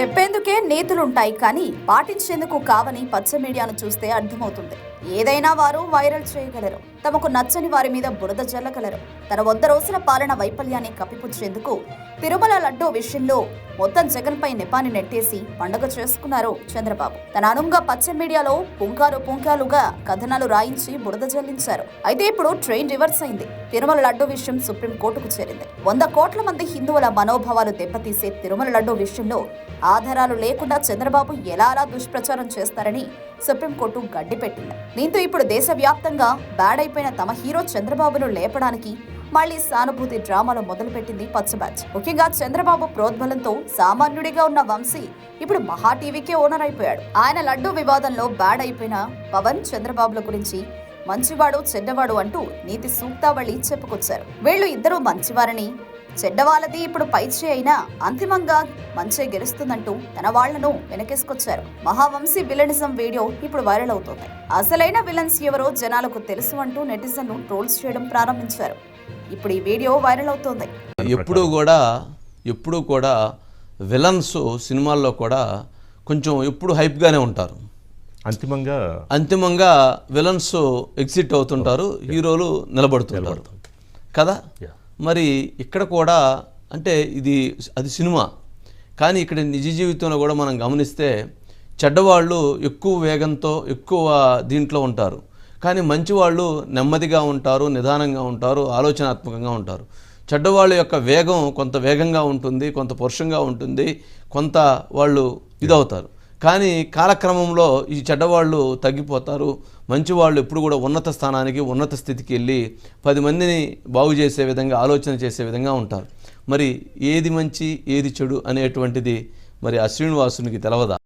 చెప్పేందుకే నేతలుంటాయి కానీ పాటించేందుకు కావని పచ్చ మీడియాను చూస్తే అర్థమవుతుంది. ఏదైనా వారు వైరల్ చేయగలరు. తమకు నచ్చని వారి మీద బురద జల్లగలరు. తన వద్ద రోజుల పాలన వైఫల్యాన్ని కప్పిపుచ్చేందుకు తిరుమల లడ్డూ విషయంలో మొత్తం జగన్పై నెపాన్ని నెట్టేసి పండుగ చేసుకున్నారు చంద్రబాబు. తన అనుంగా పచ్చ మీడియాలో పుంకారు పుంకాలుగా కథనాలు రాయించి బురద జల్లించారు. అయితే ఇప్పుడు ట్రైన్ రివర్స్ అయింది. తిరుమల లడ్డూ విషయం సుప్రీంకోర్టుకు చేరింది. వంద కోట్ల మంది హిందువుల మనోభావాలు దెబ్బతీసే తిరుమల లడ్డూ విషయంలో ఆధారాలు లేకుండా చంద్రబాబు ఎలా అలా దుష్ప్రచారం చేస్తారని సుప్రీంకోర్టు గడ్డిపెట్టింది. దీంతో ఇప్పుడు దేశవ్యాప్తంగా బ్యాడ్ అయిపోయిన తమ హీరో చంద్రబాబును లేపడానికి మళ్ళీ సానుభూతి డ్రామాలో మొదలుపెట్టింది పచ్చ బ్యాచ్ ముఖ్యంగా చంద్రబాబు ప్రోద్బలంతో సామాన్యుడిగా ఉన్న వంశీ ఇప్పుడు మహా టీవీకే ఓనర్ అయిపోయాడు. ఆయన లడ్డూ వివాదంలో బ్యాడ్ అయిపోయిన పవన్ చంద్రబాబుల గురించి మంచివాడు చెడ్డవాడు అంటూ నీతి సూక్తావళి చెప్పుకొచ్చారు. వీళ్ళు ఇద్దరు మంచివారని చెడ్డవాళ్ళది ఇప్పుడు పైచే అయినా అంతిమంగా మంచే గెలుస్తుందంటూ తన వాళ్ళను వెనకేసుకొచ్చారు. మహావంశీ విలనిజం వీడియో ఇప్పుడు వైరల్ అవుతోంది. అసలైన విలన్స్ ఎవరో జనాలకు తెలుసు అంటూ నెటిజన్లు ట్రోల్స్ చేయడం ప్రారంభించారు. ఇప్పుడు ఈ వీడియో వైరల్ అవుతోంది. ఎప్పుడూ కూడా ఎప్పుడూ కూడా విలన్స్ సినిమాల్లో కూడా కొంచెం ఎప్పుడు హైప్గానే ఉంటారు. అంతిమంగా అంతిమంగా విలన్స్ ఎగ్జిట్ అవుతుంటారు. హీరోలు నిలబడుతుంటారు. కదా. మరి ఇక్కడ కూడా అంటే ఇది అది సినిమా. కానీ ఇక్కడ నిజ జీవితంలో కూడా మనం గమనిస్తే చెడ్డవాళ్ళు ఎక్కువ వేగంతో ఎక్కువ దీంట్లో ఉంటారు. కానీ మంచివాళ్ళు నెమ్మదిగా ఉంటారు నిదానంగా ఉంటారు ఆలోచనాత్మకంగా ఉంటారు. చెడ్డవాళ్ళ యొక్క వేగం కొంత వేగంగా ఉంటుంది కొంత పురుషంగా ఉంటుంది కొంత వాళ్ళు ఇదవుతారు. కానీ కాలక్రమంలో ఈ చెడ్డవాళ్ళు తగ్గిపోతారు. మంచివాళ్ళు ఎప్పుడు కూడా ఉన్నత స్థానానికి ఉన్నత స్థితికి వెళ్ళి పది మందిని బాగు చేసే విధంగా ఆలోచన చేసే విధంగా ఉంటారు. మరి ఏది మంచి ఏది చెడు అనేటువంటిది మరి ఆ శ్రీనివాసునికి తెలవదా?